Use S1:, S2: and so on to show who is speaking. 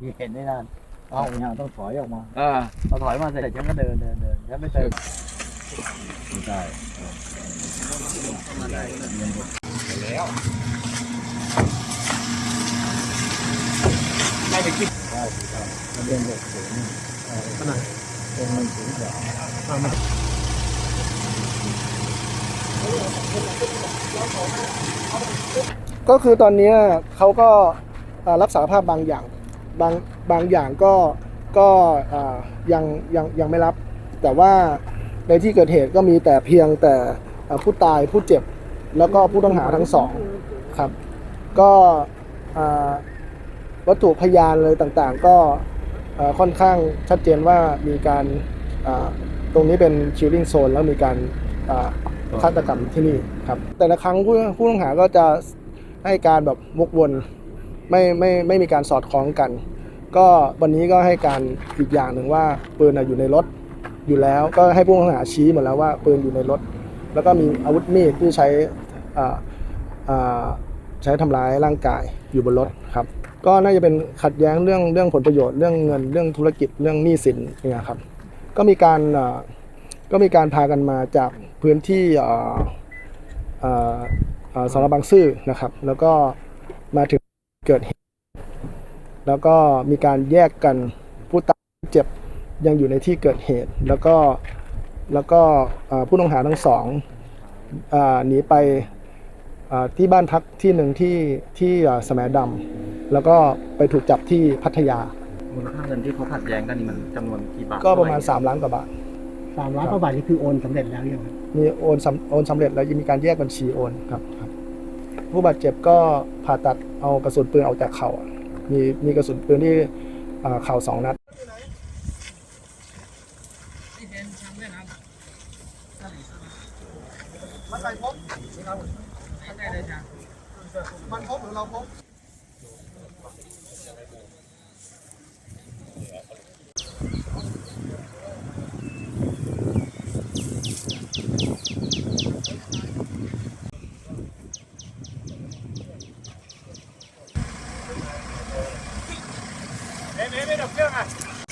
S1: ที่เห็นได้นานเอาอย่างต้องถอยออกมา
S2: อ่า
S1: พอถอยมาเสร็จฉันก็เดินเดินเดินฉันไม่เติมไม่ได้
S2: แล้วได้ไปคิด
S1: ได้ได้มันเป็นเด็กสูงขนาดเป็นมันสูงกว่า
S3: ก็คือตอนเนี้ยเขาก็อ่ารับสารภาพบางอย่าง บางบางอย่างก็ก็ยังยังยังไม่รับ แต่ว่าในที่เกิดเหตุก็มีแต่เพียงแต่ผู้ตายผู้เจ็บแล้วก็ผู้ต้องหาทั้งสองครับ ก็วัตถุพยานเลยต่างๆ ก็ค่อนข้างชัดเจนว่ามีการตรงนี้เป็น killing zone แล้วมีการฆาตกรรมที่นี่ครับ แต่ละครั้งผู้ผู้ต้องหาก็จะให้การแบบวกวน ไม่ไม่ไม่มีการสอดคล้องกัน ก็วันนี้ก็ให้การอีกอย่างหนึ่งว่าปืนอยู่ในรถอยู่แล้ว ก็ให้ผู้ต้องหาชี้หมดแล้วว่าปืนอยู่ในรถ แล้วก็มีอาวุธมีดที่ใช้อ่าอ่าใช้ทำร้ายร่างกายอยู่บนรถครับก็น่าจะเป็นขัดแย้งเรื่องเรื่องผลประโยชน์เรื่องเงินเรื่องธุรกิจเรื่องหนี้สินเนี่ยครับก็มีการอ่าก็มีการพากันมาจากพื้นที่อ่าอ่าอ่าสนบางซื่อนะครับ แล้วก็มาถึง เกิดเหตุ แล้วก็มีการแยกกันผู้ตายผู้เจ็บยังอยู่ในที่เกิดเหตุ แล้วก็แล้วก็อ่าผู้ต้องหาทั้งสองอ่าหนีไปอ่าที่บ้านพักที่หนึ่งที่ที่อ่าสแมดำแล้วก็ไปถูกจับที่พัทยา
S2: มูลค่าเงินที่เขาขัดแย้งกันนี่มันจำนวนกี่บาท
S3: ก็ประมาณ 3 ล้านกว่าบาท
S4: สามล้านกว่าบาทนี่คือโอนสำเร็จแล้วยังครับ
S3: มีโอนสำโอนสำเร็จแล้วยังมีการแยกบัญชีโอนครับครับ ผู้บาดเจ็บก็ผ่าตัดเอากระสุนปืนออกจากเข่ามีมีกระสุนปืนที่เข่าสองนัดมันพบหรือเราพบ
S2: Vem, vem, vem, vem.